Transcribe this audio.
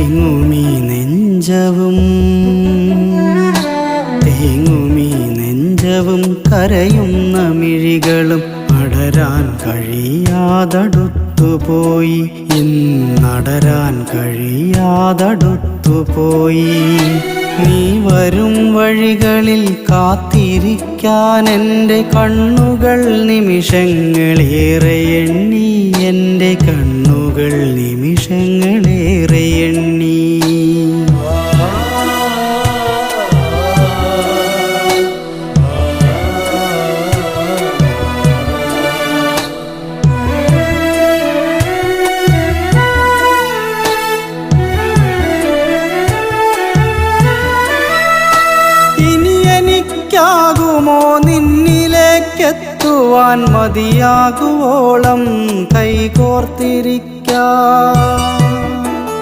തേങ്ങുമീ നെഞ്ചവും തേങ്ങുമീ നെഞ്ചവും കരയുന്ന മിഴികളും അടരാൻ കഴിയാതടുത്തുപോയി. ഇന്നടരാൻ കഴിയാതടുത്തുപോയി. നീ വരും വഴികളിൽ കാത്തിരിക്കാൻ എന്റെ കണ്ണുകൾ നിമിഷങ്ങളേറെ എണ്ണി മതിയാകുവോളം കൈകോർത്തിരിക്കാം.